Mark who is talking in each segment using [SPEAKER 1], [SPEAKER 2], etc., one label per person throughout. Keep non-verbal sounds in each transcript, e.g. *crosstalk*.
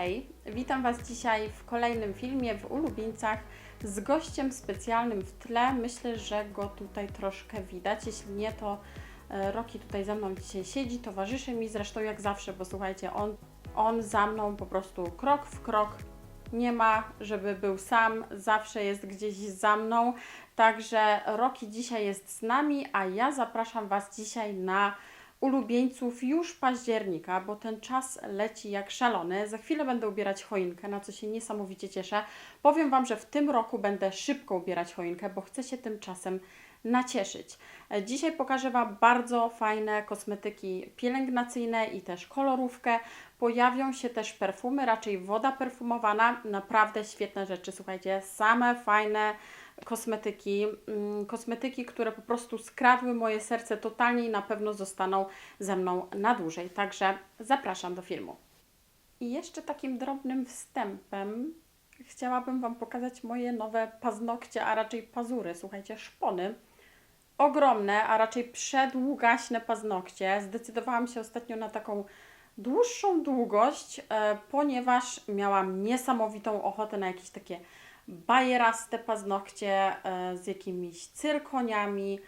[SPEAKER 1] Hej, witam Was dzisiaj w kolejnym filmie w Ulubieńcach z gościem specjalnym w tle. Myślę, że go tutaj troszkę widać. Jeśli nie, to e, Roki tutaj ze mną dzisiaj siedzi, towarzyszy mi zresztą jak zawsze, bo słuchajcie, on, on za mną po prostu krok w krok. Nie ma, żeby był sam, zawsze jest gdzieś za mną. Także Roki dzisiaj jest z nami, a ja zapraszam Was dzisiaj na ulubieńców już października, bo ten czas leci jak szalony. Za chwilę będę ubierać choinkę, na co się niesamowicie cieszę. Powiem Wam, że w tym roku będę szybko ubierać choinkę, bo chcę się tym czasem nacieszyć. Dzisiaj pokażę Wam bardzo fajne kosmetyki pielęgnacyjne i też kolorówkę. Pojawią się też perfumy, raczej woda perfumowana. Naprawdę świetne rzeczy, słuchajcie, same fajne kosmetyki, mm, kosmetyki, które po prostu skradły moje serce totalnie i na pewno zostaną ze mną na dłużej. Także zapraszam do filmu. I jeszcze takim drobnym wstępem chciałabym Wam pokazać moje nowe paznokcie, a raczej pazury. Słuchajcie, szpony. Ogromne, a raczej przedługaśne paznokcie. Zdecydowałam się ostatnio na taką dłuższą długość, e, ponieważ miałam niesamowitą ochotę na jakieś takie bajeraste paznokcie e, z jakimiś cyrkoniami,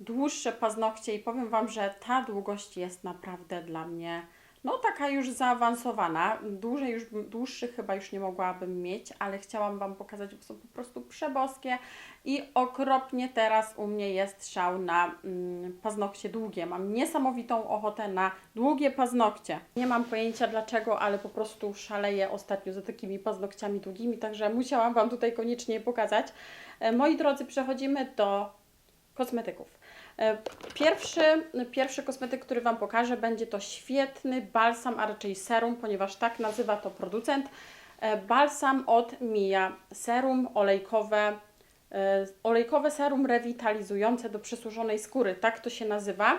[SPEAKER 1] dłuższe paznokcie i powiem Wam, że ta długość jest naprawdę dla mnie no taka już zaawansowana. Dłużej już, dłuższych chyba już nie mogłabym mieć, ale chciałam Wam pokazać, bo są po prostu przeboskie i okropnie teraz u mnie jest szał na mm, paznokcie długie. Mam niesamowitą ochotę na długie paznokcie. Nie mam pojęcia dlaczego, ale po prostu szaleję ostatnio za takimi paznokciami długimi, także musiałam Wam tutaj koniecznie pokazać. E, Moi drodzy, przechodzimy do kosmetyków. E, Pierwszy, pierwszy kosmetyk, który Wam pokażę, będzie to świetny balsam, a raczej serum, ponieważ tak nazywa to producent. E, Balsam od Mia. Serum olejkowe, e, olejkowe serum rewitalizujące do przesuszonej skóry. Tak to się nazywa.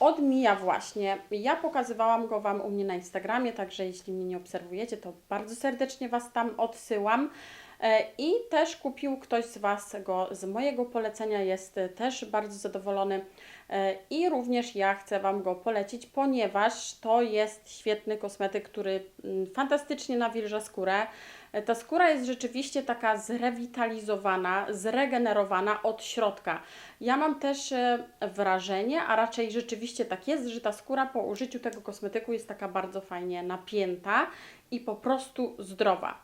[SPEAKER 1] Od Mia właśnie. Ja pokazywałam go Wam u mnie na Instagramie, także jeśli mnie nie obserwujecie, to bardzo serdecznie Was tam odsyłam. E, I też kupił ktoś z Was go z mojego polecenia, jest e, też bardzo zadowolony. E, I również ja chcę Wam go polecić, ponieważ to jest świetny kosmetyk, który mm, fantastycznie nawilża skórę. Ta skóra jest rzeczywiście taka zrewitalizowana, zregenerowana od środka. Ja mam też wrażenie, a raczej rzeczywiście tak jest, że ta skóra po użyciu tego kosmetyku jest taka bardzo fajnie napięta i po prostu zdrowa.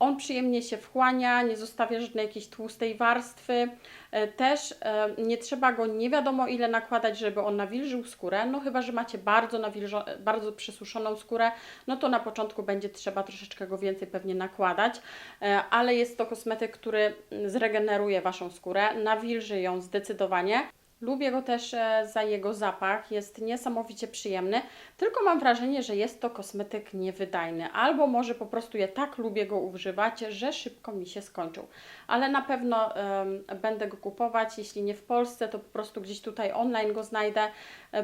[SPEAKER 1] On przyjemnie się wchłania, nie zostawia żadnej jakiejś tłustej warstwy. E, Też e, nie trzeba go nie wiadomo ile nakładać, żeby on nawilżył skórę. No chyba, że macie bardzo, nawilżo- bardzo przysuszoną skórę, no to na początku będzie trzeba troszeczkę go więcej pewnie nakładać. E, Ale jest to kosmetyk, który mm, zregeneruje Waszą skórę, nawilży ją zdecydowanie. Lubię go też e, za jego zapach, jest niesamowicie przyjemny, tylko mam wrażenie, że jest to kosmetyk niewydajny, albo może po prostu ja tak lubię go używać, że szybko mi się skończył. Ale na pewno em, będę go kupować, jeśli nie w Polsce, to po prostu gdzieś tutaj online go znajdę,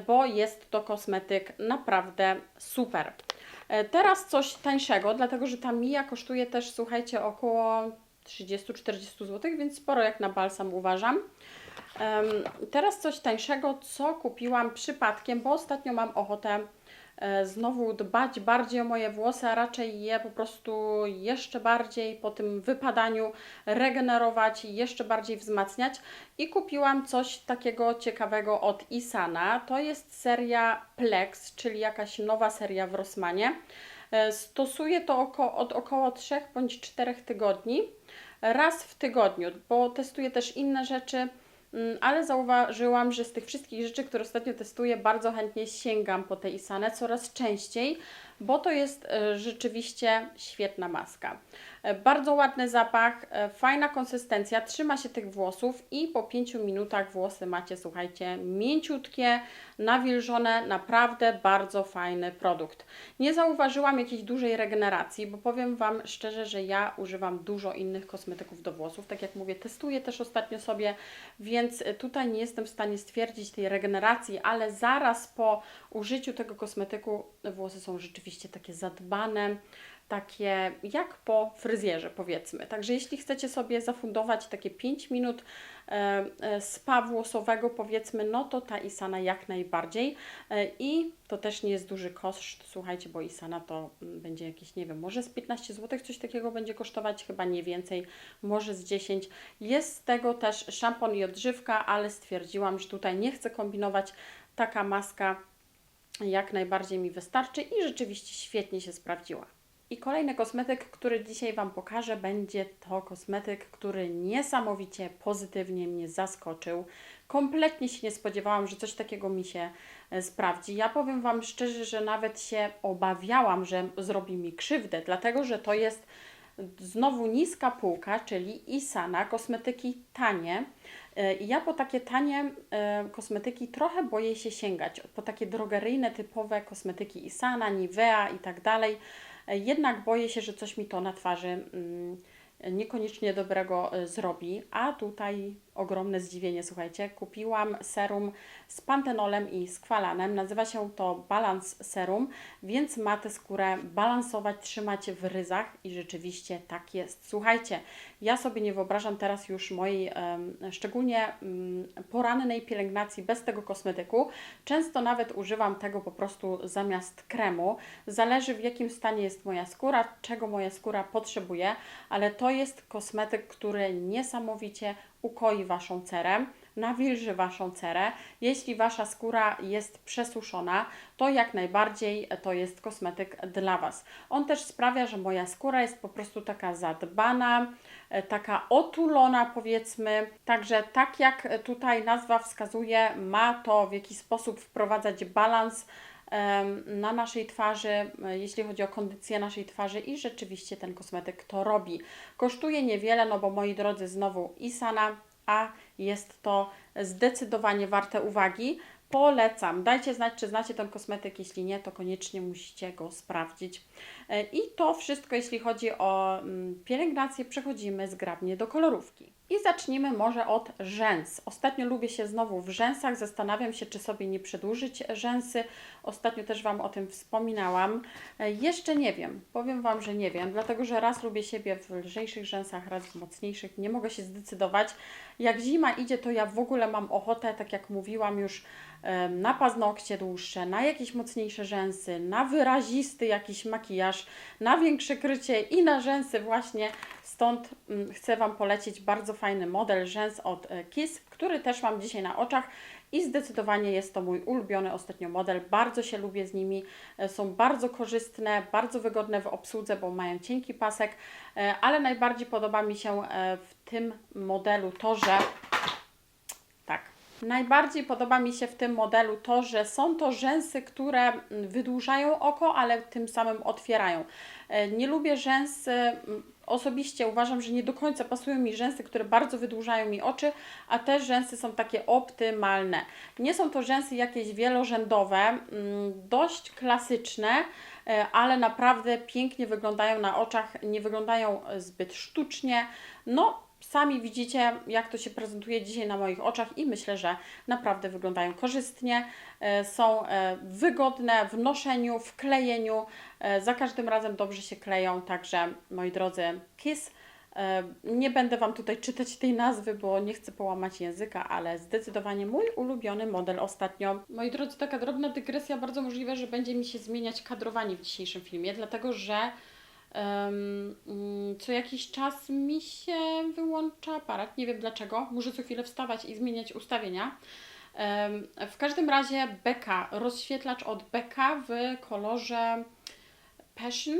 [SPEAKER 1] bo jest to kosmetyk naprawdę super. E, Teraz coś tańszego, dlatego że ta Mia kosztuje też, słuchajcie, około 30-40 zł, więc sporo jak na balsam uważam. Teraz coś tańszego, co kupiłam przypadkiem, bo ostatnio mam ochotę e, znowu dbać bardziej o moje włosy, a raczej je po prostu jeszcze bardziej po tym wypadaniu regenerować i jeszcze bardziej wzmacniać. I kupiłam coś takiego ciekawego od Isana. To jest seria Plex, czyli jakaś nowa seria w Rossmanie. E, Stosuję to oko, od około 3 bądź 4 tygodni, raz w tygodniu, bo testuję też inne rzeczy. Mm, Ale zauważyłam, że z tych wszystkich rzeczy, które ostatnio testuję, bardzo chętnie sięgam po te Isane coraz częściej, bo to jest e, rzeczywiście świetna maska. E, Bardzo ładny zapach, e, fajna konsystencja, trzyma się tych włosów i po 5 minutach włosy macie, słuchajcie, mięciutkie, nawilżone, naprawdę bardzo fajny produkt. Nie zauważyłam jakiejś dużej regeneracji, bo powiem Wam szczerze, że ja używam dużo innych kosmetyków do włosów. Tak jak mówię, testuję też ostatnio sobie, więc tutaj nie jestem w stanie stwierdzić tej regeneracji, ale zaraz po użyciu tego kosmetyku włosy są rzeczywiście takie zadbane, takie jak po fryzjerze powiedzmy. Także jeśli chcecie sobie zafundować takie 5 minut e, e, spa włosowego powiedzmy, no to ta Isana jak najbardziej E, i to też nie jest duży koszt, słuchajcie, bo Isana to mm, będzie jakieś, nie wiem, może z 15 zł coś takiego będzie kosztować, chyba nie więcej, może z 10. Jest z tego też szampon i odżywka, ale stwierdziłam, że tutaj nie chcę kombinować, taka maska jak najbardziej mi wystarczy i rzeczywiście świetnie się sprawdziła. I kolejny kosmetyk, który dzisiaj Wam pokażę, będzie to kosmetyk, który niesamowicie pozytywnie mnie zaskoczył. Kompletnie się nie spodziewałam, że coś takiego mi się e, sprawdzi. Ja powiem Wam szczerze, że nawet się obawiałam, że zrobi mi krzywdę, dlatego że to jest znowu niska półka, czyli Isana, kosmetyki tanie. E, I ja po takie tanie e, kosmetyki trochę boję się sięgać. Po takie drogeryjne, typowe kosmetyki Isana, Nivea i tak dalej. E, Jednak boję się, że coś mi to na twarzy mm, niekoniecznie dobrego e, zrobi, a tutaj ogromne zdziwienie, słuchajcie, kupiłam serum z pantenolem i z kwalanem, nazywa się to Balance Serum, więc ma tę skórę balansować, trzymać w ryzach i rzeczywiście tak jest. Słuchajcie, ja sobie nie wyobrażam teraz już mojej szczególnie mm, porannej pielęgnacji bez tego kosmetyku. Często nawet używam tego po prostu zamiast kremu. Zależy w jakim stanie jest moja skóra, czego moja skóra potrzebuje, ale to jest kosmetyk, który niesamowicie ukoi Waszą cerę, nawilży Waszą cerę. Jeśli Wasza skóra jest przesuszona, to jak najbardziej to jest kosmetyk dla Was. On też sprawia, że moja skóra jest po prostu taka zadbana, e, taka otulona powiedzmy. Także tak jak tutaj nazwa wskazuje, ma to w jakiś sposób wprowadzać balans na naszej twarzy, e, jeśli chodzi o kondycję naszej twarzy i rzeczywiście ten kosmetyk to robi. Kosztuje niewiele, no bo moi drodzy, znowu Isana, a jest to zdecydowanie warte uwagi. Polecam. Dajcie znać, czy znacie ten kosmetyk. Jeśli nie, to koniecznie musicie go sprawdzić. E, I to wszystko, jeśli chodzi o mm, pielęgnację. Przechodzimy zgrabnie do kolorówki. I zacznijmy może od rzęs. Ostatnio lubię się znowu w rzęsach. Zastanawiam się, czy sobie nie przedłużyć rzęsy. Ostatnio też Wam o tym wspominałam. E, Jeszcze nie wiem. Powiem Wam, że nie wiem, dlatego że raz lubię siebie w lżejszych rzęsach, raz w mocniejszych. Nie mogę się zdecydować. Jak zima idzie, to ja w ogóle mam ochotę, tak jak mówiłam już, em, na paznokcie dłuższe, na jakieś mocniejsze rzęsy, na wyrazisty jakiś makijaż, na większe krycie i na rzęsy właśnie. Stąd mm, chcę Wam polecić bardzo fajny model rzęs od e, Kiss, który też mam dzisiaj na oczach i zdecydowanie jest to mój ulubiony ostatnio model. Bardzo się lubię z nimi. E, Są bardzo korzystne, bardzo wygodne w obsłudze, bo mają cienki pasek, e, ale najbardziej podoba mi się w tym modelu to, że. Najbardziej podoba mi się w tym modelu to, że są to rzęsy, które mm, wydłużają oko, ale tym samym otwierają. E, Nie lubię rzęs. e, m, Osobiście uważam, że nie do końca pasują mi rzęsy, które bardzo wydłużają mi oczy, a te rzęsy są takie optymalne. Nie są to rzęsy jakieś wielorzędowe, mm, dość klasyczne, e, ale naprawdę pięknie wyglądają na oczach, nie wyglądają zbyt sztucznie. No, Sami widzicie, jak to się prezentuje dzisiaj na moich oczach i myślę, że naprawdę wyglądają korzystnie, e, są e, wygodne w noszeniu, w klejeniu, e, za każdym razem dobrze się kleją, także moi drodzy, Kiss. Nie będę Wam tutaj czytać tej nazwy, bo nie chcę połamać języka, ale zdecydowanie mój ulubiony model ostatnio. Moi drodzy, taka drobna dygresja, bardzo możliwe, że będzie mi się zmieniać kadrowanie w dzisiejszym filmie, dlatego że co jakiś czas mi się wyłącza aparat. Nie wiem dlaczego. Muszę co chwilę wstawać i zmieniać ustawienia. W każdym razie Beka, rozświetlacz od Beka w kolorze Passion.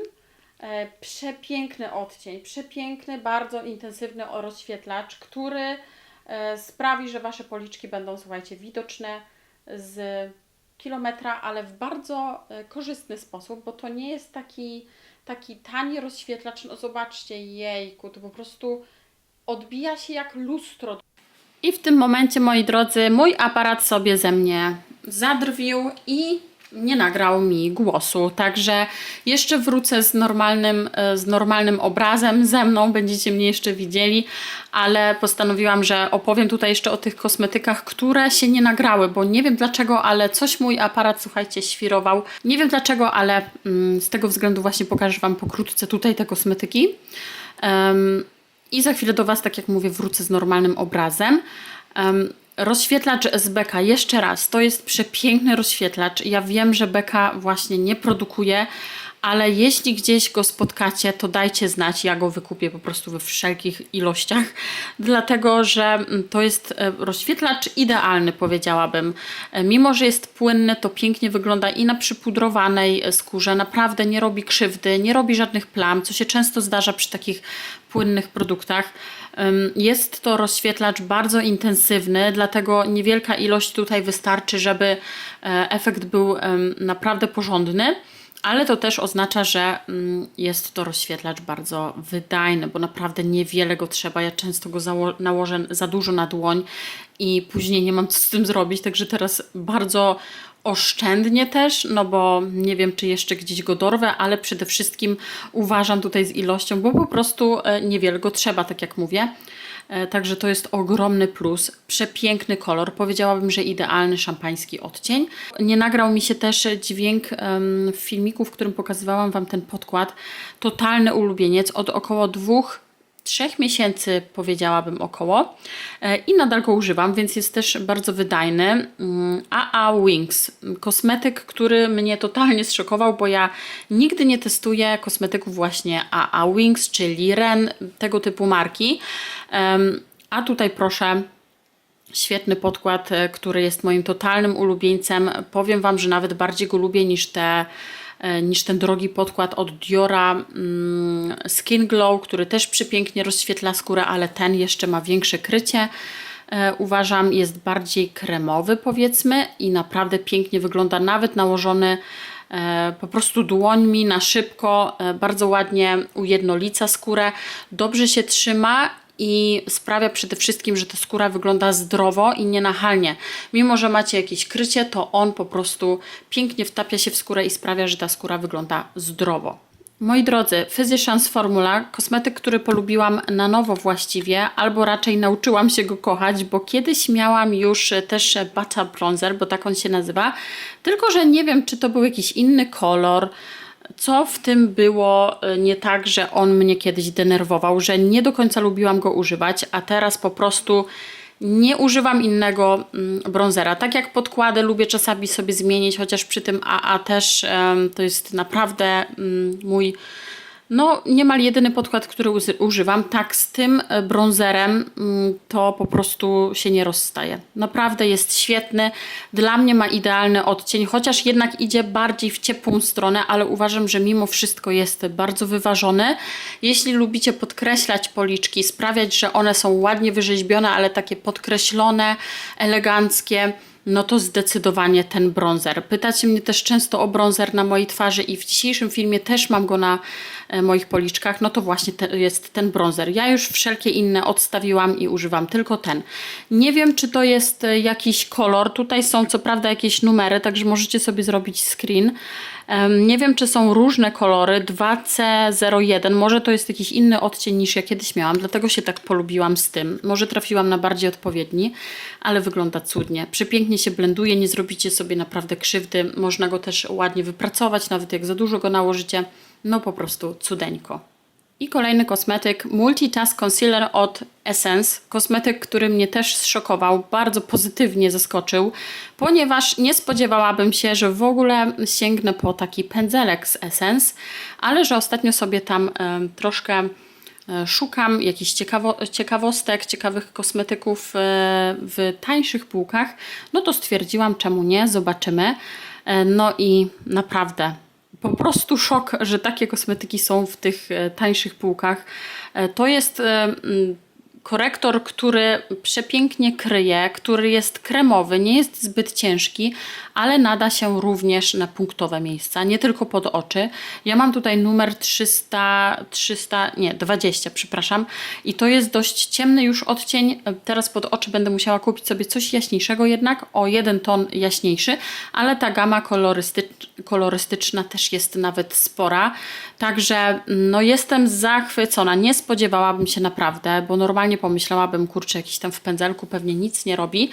[SPEAKER 1] E, przepiękny odcień, przepiękny, bardzo intensywny rozświetlacz, który e, sprawi, że Wasze policzki będą, słuchajcie, widoczne z kilometra, ale w bardzo e, korzystny sposób, bo to nie jest taki, taki tani rozświetlacz. No zobaczcie, jejku, to po prostu odbija się jak lustro. I w tym momencie, moi drodzy, mój aparat sobie ze mnie zadrwił i nie nagrał mi głosu, także jeszcze wrócę z normalnym, e, z normalnym obrazem ze mną, będziecie mnie jeszcze widzieli, ale postanowiłam, że opowiem tutaj jeszcze o tych kosmetykach, które się nie nagrały, bo nie wiem dlaczego, ale coś mój aparat, słuchajcie, świrował. Nie wiem dlaczego, ale mm, z tego względu właśnie pokażę Wam pokrótce tutaj te kosmetyki. Em, I za chwilę do Was, tak jak mówię, wrócę z normalnym obrazem. Em, Rozświetlacz z Beka, jeszcze raz, to jest przepiękny rozświetlacz. Ja wiem, że Beka właśnie nie produkuje, ale jeśli gdzieś go spotkacie, to dajcie znać, ja go wykupię po prostu we wszelkich ilościach, *laughs* dlatego że mm, to jest e, rozświetlacz idealny, powiedziałabym. E, Mimo, że jest płynny, to pięknie wygląda i na przypudrowanej e, skórze, naprawdę nie robi krzywdy, nie robi żadnych plam, co się często zdarza przy takich płynnych produktach. Jest to rozświetlacz bardzo intensywny, dlatego niewielka ilość tutaj wystarczy, żeby e, efekt był naprawdę porządny. Ale to też oznacza, że mm, jest to rozświetlacz bardzo wydajny, bo naprawdę niewiele go trzeba. Ja często go nałożę za dużo na dłoń i później nie mam co z tym zrobić, także teraz bardzo oszczędnie też, no bo nie wiem, czy jeszcze gdzieś go dorwę, ale przede wszystkim uważam tutaj z ilością, bo po prostu e, niewiele go trzeba, tak jak mówię. E, Także to jest ogromny plus. Przepiękny kolor. Powiedziałabym, że idealny szampański odcień. Nie nagrał mi się też dźwięk w filmiku, w którym pokazywałam Wam ten podkład. Totalny ulubieniec od około dwóch trzech miesięcy, powiedziałabym około, E, i nadal go używam, więc jest też bardzo wydajny. Mm, AA Wings, kosmetyk, który mnie totalnie zszokował, bo ja nigdy nie testuję kosmetyków właśnie AA Wings, czyli Ren, tego typu marki. A tutaj proszę, świetny podkład, e, który jest moim totalnym ulubieńcem. Powiem Wam, że nawet bardziej go lubię niż te niż ten drogi podkład od Diora mm, Skin Glow, który też przepięknie rozświetla skórę, ale ten jeszcze ma większe krycie. E, Uważam, jest bardziej kremowy, powiedzmy, i naprawdę pięknie wygląda, nawet nałożony e, po prostu dłońmi na szybko, e, bardzo ładnie ujednolica skórę, dobrze się trzyma i sprawia przede wszystkim, że ta skóra wygląda zdrowo i nienachalnie. Mimo, że macie jakieś krycie, to on po prostu pięknie wtapia się w skórę i sprawia, że ta skóra wygląda zdrowo. Moi drodzy, Physicians Formula, kosmetyk, który polubiłam na nowo właściwie, albo raczej nauczyłam się go kochać, bo kiedyś miałam już też Butter Bronzer, bo tak on się nazywa, tylko że nie wiem, czy to był jakiś inny kolor, co w tym było e, nie tak, że on mnie kiedyś denerwował, że nie do końca lubiłam go używać, a teraz po prostu nie używam innego mm, bronzera. Tak jak podkłady lubię czasami sobie zmienić, chociaż przy tym AA też to jest naprawdę mm, mój no, niemal jedyny podkład, który używam. Tak, z tym e, bronzerem mm, to po prostu się nie rozstaje. Naprawdę jest świetny. Dla mnie ma idealny odcień, chociaż jednak idzie bardziej w ciepłą stronę, ale uważam, że mimo wszystko jest bardzo wyważony. Jeśli lubicie podkreślać policzki, sprawiać, że one są ładnie wyrzeźbione, ale takie podkreślone, eleganckie, no to zdecydowanie ten bronzer. Pytacie mnie też często o bronzer na mojej twarzy i w dzisiejszym filmie też mam go na moich policzkach, no to właśnie te, jest ten bronzer. Ja już wszelkie inne odstawiłam i używam tylko ten. Nie wiem, czy to jest e, jakiś kolor. Tutaj są co prawda jakieś numery, także możecie sobie zrobić screen. Nie wiem, czy są różne kolory. 2C01, może to jest jakiś inny odcień niż ja kiedyś miałam, dlatego się tak polubiłam z tym. Może trafiłam na bardziej odpowiedni, ale wygląda cudnie. Przepięknie się blenduje, nie zrobicie sobie naprawdę krzywdy. Można go też ładnie wypracować, nawet jak za dużo go nałożycie. No po prostu cudeńko. I kolejny kosmetyk Multitask Concealer od Essence. Kosmetyk, który mnie też zszokował, bardzo pozytywnie zaskoczył, ponieważ nie spodziewałabym się, że w ogóle sięgnę po taki pędzelek z Essence, ale że ostatnio sobie tam em, troszkę e, szukam jakichś ciekawo ciekawostek, ciekawych kosmetyków e, w tańszych półkach, no to stwierdziłam, czemu nie, zobaczymy. No i naprawdę po prostu szok, że takie kosmetyki są w tych e, tańszych półkach. E, To jest e, korektor, który przepięknie kryje, który jest kremowy, nie jest zbyt ciężki, ale nada się również na punktowe miejsca, nie tylko pod oczy. Ja mam tutaj numer 300, 300, nie, 20, przepraszam. I to jest dość ciemny już odcień. Teraz pod oczy będę musiała kupić sobie coś jaśniejszego jednak, o jeden ton jaśniejszy, ale ta gama kolorystycz, kolorystyczna też jest nawet spora. Także no jestem zachwycona. Nie spodziewałabym się naprawdę, bo normalnie pomyślałabym, kurczę, jakiś tam w pędzelku pewnie nic nie robi.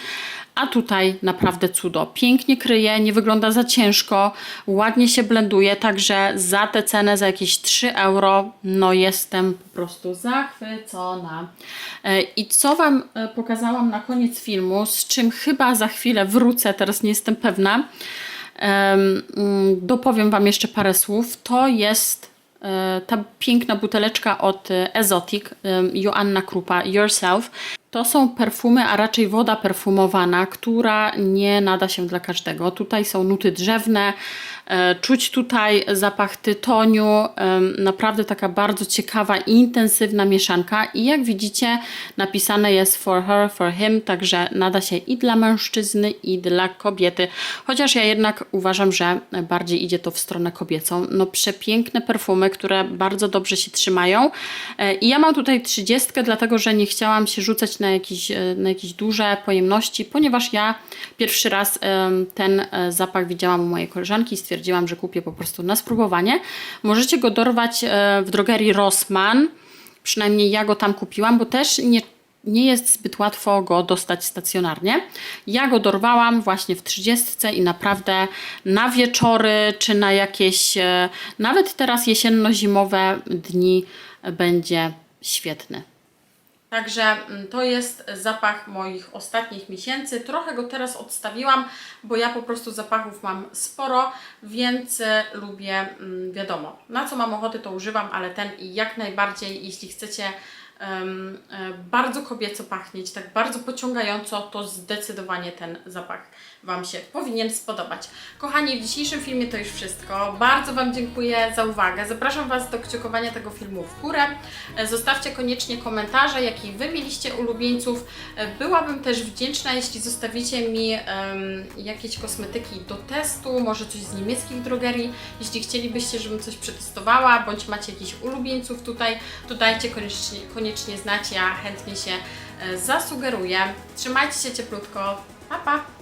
[SPEAKER 1] A tutaj naprawdę cudo. Pięknie kryje, nie wygląda za ciężko, ładnie się blenduje, także za tę cenę, za jakieś 3 euro, no jestem po prostu zachwycona. E, I co Wam e, pokazałam na koniec filmu, z czym chyba za chwilę wrócę, teraz nie jestem pewna, mm, dopowiem Wam jeszcze parę słów, to jest ta piękna buteleczka od e, Ezotic, em, Joanna Krupa, Yourself. To są perfumy, a raczej woda perfumowana, która nie nada się dla każdego. Tutaj są nuty drzewne, e, czuć tutaj zapach tytoniu, naprawdę taka bardzo ciekawa i intensywna mieszanka. I jak widzicie, napisane jest for her, for him, także nada się i dla mężczyzny, i dla kobiety. Chociaż ja jednak uważam, że bardziej idzie to w stronę kobiecą. No przepiękne perfumy, które bardzo dobrze się trzymają. E, I ja mam tutaj 30, dlatego że nie chciałam się rzucać na jakieś, e, na jakieś duże pojemności, ponieważ ja pierwszy raz ten e, zapach widziałam u mojej koleżanki i stwierdziłam, że kupię po prostu na spróbowanie. Możecie go dorwać e, w drogerii Rossmann. Przynajmniej ja go tam kupiłam, bo też nie nie jest zbyt łatwo go dostać stacjonarnie. Ja go dorwałam właśnie w 30 i naprawdę na wieczory czy na jakieś, nawet teraz jesienno-zimowe dni będzie świetny. Także mm, to jest zapach moich ostatnich miesięcy. Trochę go teraz odstawiłam, bo ja po prostu zapachów mam sporo, więc e, lubię, mm, wiadomo, na co mam ochotę to używam, ale ten i jak najbardziej, jeśli chcecie e, bardzo kobieco pachnieć, tak bardzo pociągająco, to zdecydowanie ten zapach Wam się powinien spodobać. Kochani, w dzisiejszym filmie to już wszystko. Bardzo Wam dziękuję za uwagę. Zapraszam Was do kciukowania tego filmu w górę. E, Zostawcie koniecznie komentarze, jakich Wy mieliście ulubieńców. E, Byłabym też wdzięczna, jeśli zostawicie mi em, jakieś kosmetyki do testu, może coś z niemieckich drogerii. Jeśli chcielibyście, żebym coś przetestowała, bądź macie jakichś ulubieńców tutaj, to dajcie koniecznie, koniecznie znać, ja chętnie się e, zasugeruję. Trzymajcie się cieplutko. Pa, pa!